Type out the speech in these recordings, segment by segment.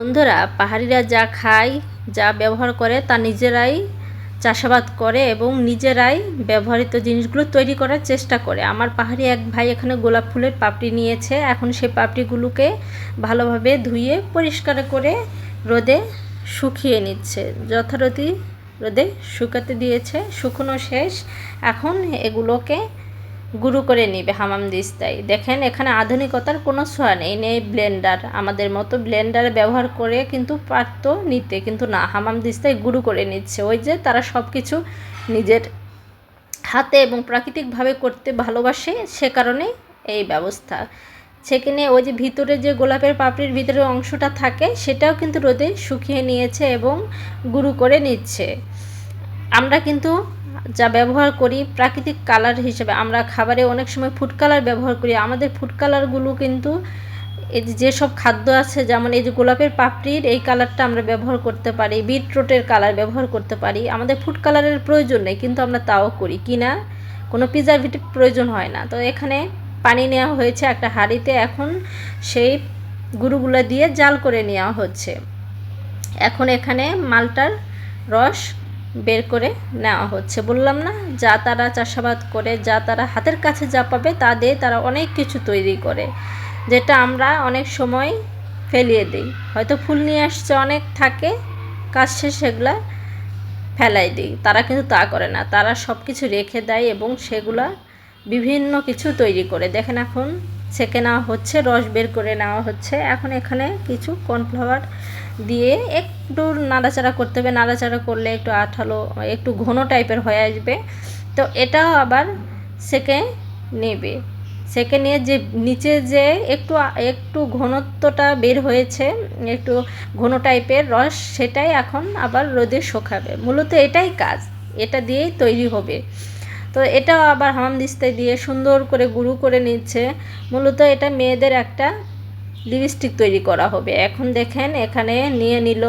বন্ধুরা, পাহাড়িরা যা খায়, যা ব্যবহার করে, তা নিজেরাই চাষাবাদ করে এবং নিজেরাই ব্যবহৃত জিনিসগুলো তৈরি করার চেষ্টা করে। আমার পাহাড়ি এক ভাই এখানে গোলাপ ফুলের পাপড়ি নিয়েছে। এখন সেই পাপড়িগুলোকে ভালোভাবে ধুয়ে, পরিষ্কার করে রোদে শুকিয়ে নিচ্ছে। যথারীতি রোদে শুকাতে দিয়েছে, শুকনো শেষ। এখন এগুলোকে গুঁড়ো করে নিবে, হামাম দিস্তায় দেখেন, এখানে আধুনিকতার কোনো ছোঁয়া নেই নেই ব্লেন্ডার। আমাদের মতো ব্লেন্ডার ব্যবহার করে কিন্তু পারতো নিতে, কিন্তু না, হামাম দিস্তায় গুঁড়ো করে নিচ্ছে। ওই যে তারা সব কিছু নিজের হাতে এবং প্রাকৃতিকভাবে করতে ভালোবাসে, সে কারণে এই ব্যবস্থা। সেখানে ওই যে ভিতরে যে গোলাপের পাপড়ির ভিতরে অংশটা থাকে, সেটাও কিন্তু রোদে শুকিয়ে নিয়েছে এবং গুঁড়ো করে নিচ্ছে। আমরা কিন্তু যা ব্যবহার করি প্রাকৃতিক কালার হিসেবে। আমরা খাবারে অনেক সময় ফুড কালার ব্যবহার করি। আমাদের ফুড কালারগুলো কিন্তু এই যেসব খাদ্য আছে, যেমন এই যে গোলাপের পাপড়ির, এই কালারটা আমরা ব্যবহার করতে পারি। বিটরুটের কালার ব্যবহার করতে পারি। আমাদের ফুড কালারের প্রয়োজন নেই, কিন্তু আমরা তাও করি। কি না? কোনো প্রিজারভেটিভ প্রয়োজন হয় না। তো এখানে পানি নেওয়া হয়েছে একটা হাঁড়িতে। এখন সেই গুঁড়োগুলো দিয়ে জাল করে নেওয়া হচ্ছে। এখন এখানে মালটার রস বের করে নেওয়া হচ্ছে। বললাম না, যা তারা চাষাবাদ করে, যা তারা হাতের কাছে যা পাবে তা দিয়ে তারা অনেক কিছু তৈরি করে, যেটা আমরা অনেক সময় ফেলিয়ে দিই। হয়তো ফুল নিয়ে আসছে, অনেক থাকে, কাজ শেষ সেগুলা ফেলাই দিই। তারা কিন্তু তা করে না। তারা সব কিছু রেখে দেয় এবং সেগুলা বিভিন্ন কিছু তৈরি করে। দেখেন এখন ছেঁকে নেওয়া হচ্ছে, রস বের করে নেওয়া হচ্ছে। এখন এখানে কিছু কর্নফ্লাওয়ার দিয়ে একটু নাড়াচাড়া করতে হবে। নাড়াচাড়া করলে একটু আঠালো, একটু ঘন টাইপের হয়ে আসবে। তো এটাও আবার সেকে নেবে। সেকে নিয়ে যে নিচে যে একটু একটু ঘনত্বটা বের হয়েছে, একটু ঘন টাইপের রস, সেটাই এখন আবার রোদে শুকাবে। মূলত এটাই কাজ। এটা দিয়েই তৈরি হবে। তো এটাও আবার হামাম দিস্তায় দিয়ে সুন্দর করে গুঁড়ো করে নিচ্ছে। মূলত এটা মেয়েদের একটা লিপস্টিক তৈরি করা হবে। এখন দেখেন, এখানে নিয়ে নিল।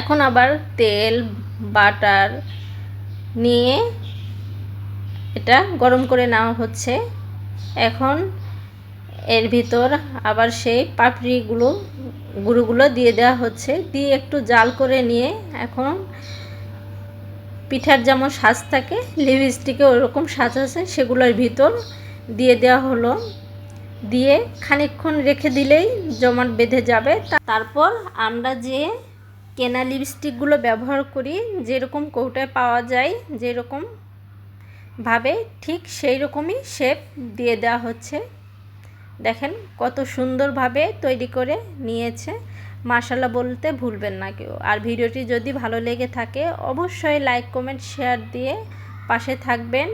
এখন আবার তেল, বাটার নিয়ে এটা গরম করে নেওয়া হচ্ছে। এখন এর ভিতর আবার সেই পাপড়িগুলো, গুঁড়োগুলো দিয়ে দেওয়া হচ্ছে। দিয়ে একটু জাল করে নিয়ে এখন পিঠার যেমন সাজ থাকে, লিপস্টিকে ওরকম সাজ আছে, সেগুলোর ভিতর দিয়ে দেওয়া হলো। দিয়ে খানিকক্ষণ রেখে দিলেই জমাট বেঁধে যাবে। তারপর আমরা যে কেনা লিপস্টিকগুলো ব্যবহার করি, যেরকম কৌটায় পাওয়া যায়, যেরকম ভাবে ঠিক সেই রকমই শেপ দিয়ে দেওয়া হচ্ছে। দেখেন কত সুন্দরভাবে তৈরি করে নিয়েছে। মাশাল্লাহ বলতে ভুলবেন না কেউ। আর ভিডিওটি যদি ভালো লেগে থাকে, অবশ্যই লাইক, কমেন্ট, শেয়ার দিয়ে পাশে থাকবেন।